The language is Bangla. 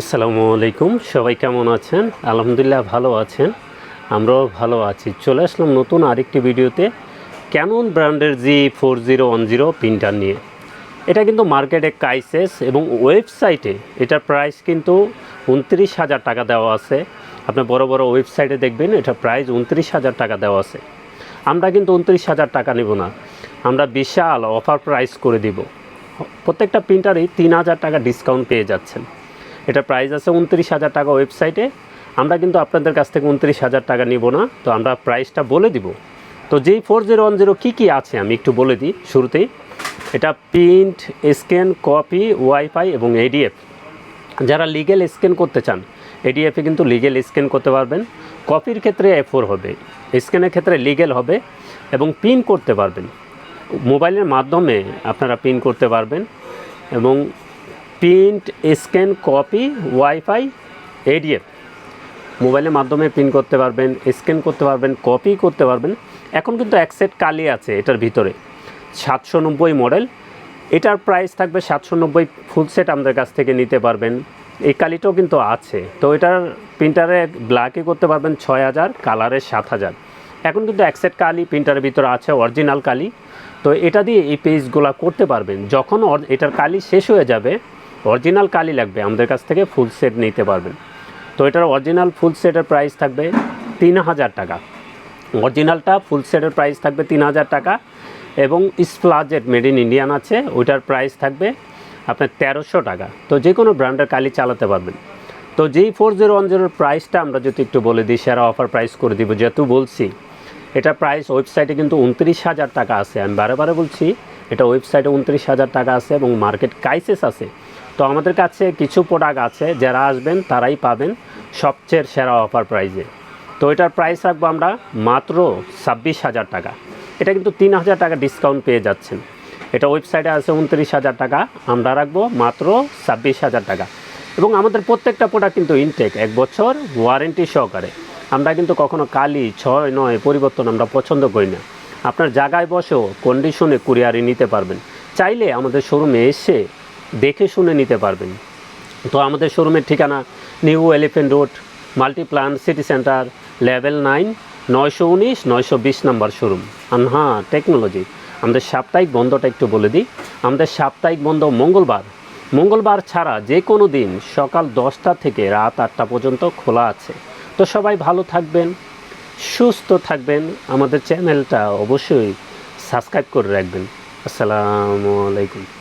আসসালামু আলাইকুম। সবাই কেমন আছেন? আলহামদুলিল্লাহ ভালো আছেন। আমরাও ভালো আছি। চলে আসলাম নতুন আরেকটি ভিডিওতে ক্যানন ব্র্যান্ডের G four zero one zero printer নিয়ে। এটা কিন্তু মার্কেটে কাইসেস এবং ওয়েবসাইটে এটার প্রাইস কিন্তু উনত্রিশ হাজার টাকা দেওয়া আছে। আপনি বড় বড় ওয়েবসাইটে দেখবেন এটার প্রাইস উনত্রিশ হাজার টাকা দেওয়া আছে। আমরা কিন্তু উনত্রিশ হাজার টাকা নেব না। আমরা বিশাল অফার প্রাইস করে দিব। প্রত্যেকটা প্রিন্টারই তিন হাজার টাকা ডিসকাউন্ট পেয়ে যাচ্ছেন। এটা প্রাইস আছে উনত্রিশ হাজার টাকা ওয়েবসাইটে আমরা কিন্তু আপনাদের কাছ থেকে উনত্রিশ হাজার টাকা নিব না, তো আমরা প্রাইসটা বলে দিব। তো যেই ফোর জিরো ওয়ান জিরো কী কী আছে আমি একটু বলে দিই শুরুতেই। এটা প্রিন্ট স্ক্যান কপি ওয়াইফাই এবং এডিএফ যারা লিগেল স্ক্যান করতে চান এডিএফে কিন্তু লিগেল স্ক্যান করতে পারবেন। কপির ক্ষেত্রে এ ফোর হবে স্ক্যানের ক্ষেত্রে লিগেল হবে এবং পিন করতে পারবেন। মোবাইলের মাধ্যমে আপনারা পিন করতে পারবেন এবং print, scan, copy, wifi, ADF. মোবাইলের মাধ্যমে প্রিন্ট করতে পারবেন, স্ক্যান করতে পারবেন, কপি করতে পারবেন। এখন কিন্তু এক সেট কালি আছে এটার ভিতরে। সাতশো নব্বই মডেল। এটার প্রাইস থাকবে সাতশো নব্বই ফুল সেট আমাদের কাছ থেকে নিতে পারবেন। এই কালিটাও কিন্তু আছে। তো এটার প্রিন্টারে ব্ল্যাকে করতে পারবেন ছয় হাজার, কালারে সাত হাজার। এখন কিন্তু এক সেট কালি প্রিন্টারের ভিতরে আছে, অরিজিনাল কালি। তো এটা দিয়ে এই পেজগুলো করতে পারবেন। যখন এটার কালি শেষ হয়ে যাবে অরিজিনাল কালি লাগবে, আমাদের কাছ থেকে ফুল সেট নিতে পারবেন। তো এটার অরিজিনাল ফুল সেটের প্রাইস থাকবে তিন হাজার টাকা। অরিজিনালটা ফুল সেটের প্রাইস থাকবে তিন হাজার টাকা এবং স্প্লাজেট মেড ইন ইন্ডিয়ান আছে, ওইটার প্রাইস থাকবে আপনার তেরোশো টাকা। তো যে কোনো ব্র্যান্ডের কালি চালাতে পারবেন। তো যেই ফোর জিরো ওয়ান জিরোর প্রাইসটা আমরা যদি একটু বলে দিই, সেরা অফার প্রাইস করে দিব, যেহেতু বলছি, এটা প্রাইস ওয়েবসাইটে কিন্তু উনত্রিশ হাজার টাকা আছে। আমি বারে বারে বলছি, এটা ওয়েবসাইটে উনত্রিশ হাজার টাকা আছে এবং মার্কেট কাইসেস আছে। তো আমাদের কাছে কিছু প্রোডাক্ট আছে, যারা আসবেন তারাই পাবেন সবচেয়ে সেরা অফার প্রাইজে তো এটার প্রাইস রাখব আমরা মাত্র ছাব্বিশ হাজার টাকা। এটা কিন্তু তিন হাজার টাকা ডিসকাউন্ট পেয়ে যাচ্ছেন। এটা ওয়েবসাইটে আছে উনত্রিশ হাজার টাকা, আমরা রাখব মাত্র ছাব্বিশ হাজার টাকা। এবং আমাদের প্রত্যেকটা প্রোডাক্ট কিন্তু ইনটেক এক বছর ওয়ারেন্টি সহকারে। আমরা কিন্তু কখনো কালি, ছয়, নয় পরিবর্তন আমরা পছন্দ করি না। আপনার জায়গায় বসেও কন্ডিশনে কুরিয়ারে নিতে পারবেন। চাইলে আমাদের শোরুমে এসে দেখে শুনে নিতে পারবেন। তো আমাদের শোরুমের ঠিকানা new elephant road, Multiplan city centre, level nine, নয়শো উনিশ, নয়শো বিশ নাম্বার শোরুম। আনহা টেকনোলজি। আমাদের সাপ্তাহিক বন্ধটা একটু বলে দিই। আমাদের সাপ্তাহিক বন্ধ মঙ্গলবার। মঙ্গলবার ছাড়া যে কোনো দিন সকাল দশটা থেকে রাত আটটা পর্যন্ত খোলা আছে। তো সবাই ভালো থাকবেন, সুস্থ থাকবেন। আমাদের চ্যানেলটা অবশ্যই সাবস্ক্রাইব করে রাখবেন। আসসালামু আলাইকুম।